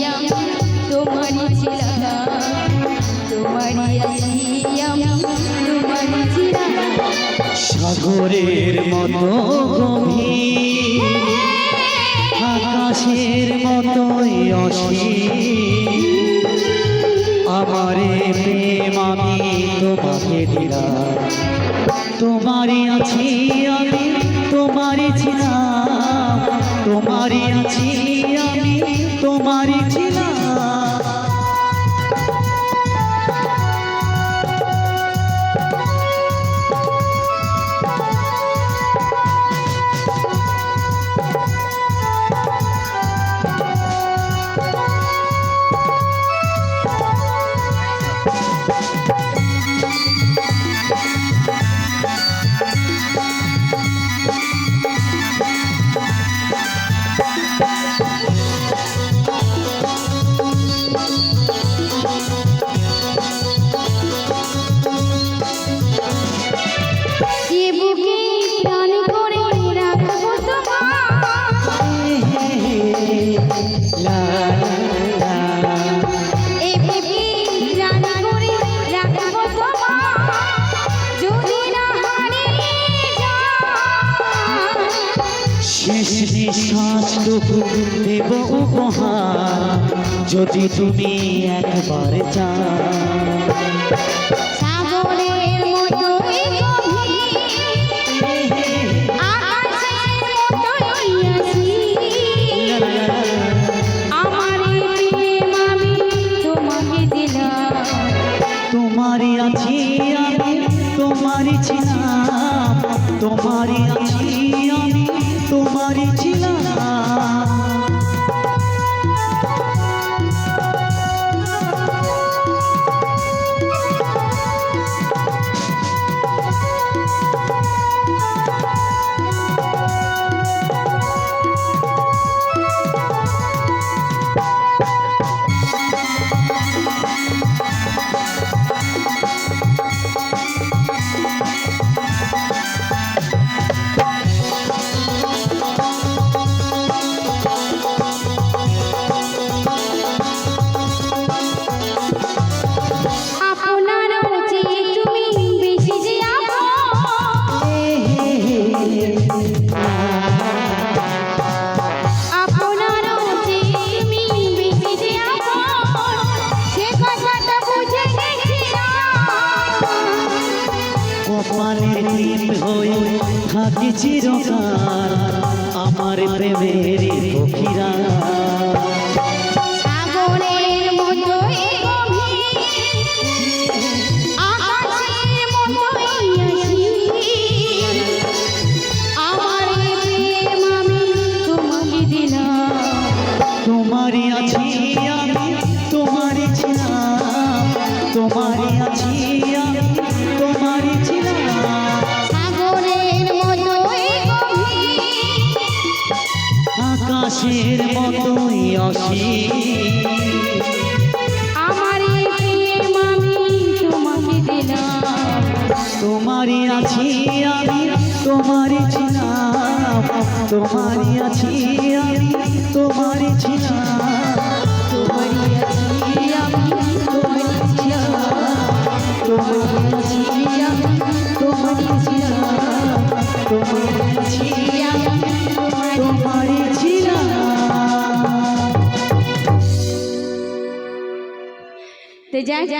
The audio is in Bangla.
আসিয়াম তোমারি ছিলাম তোমারি আসিয়াম সাগরের মতো গভীর, আকাশের মতো অসীম। আমারে প্রেম আমি তোমাকে দিলাম, তোমারই আছি আমি, তোমারই ছিলাম, তোমারই আছি তোমারই শেষ নিঃশ্বাসটুকু দেব উপহার, যদি তুমি একবার চাও। আছি আমি, তোমারই ছিলাম, তোমারই আছি আমি। তোমারই ছিলাম। থাকি চিরকাল। আমার প্রেমের আকাশের মতোই অসীম। আমার তোমাকে দিলাম। তোমারই আছি আমি তোমারই ছিলাম। তোমারই আছি আমি তোমারই ছিলাম। তোমারই আছি আমি তোমারই ছিলাম। তোমারই আছি আমি তোমারই ছিলাম। তোমারই তো যাই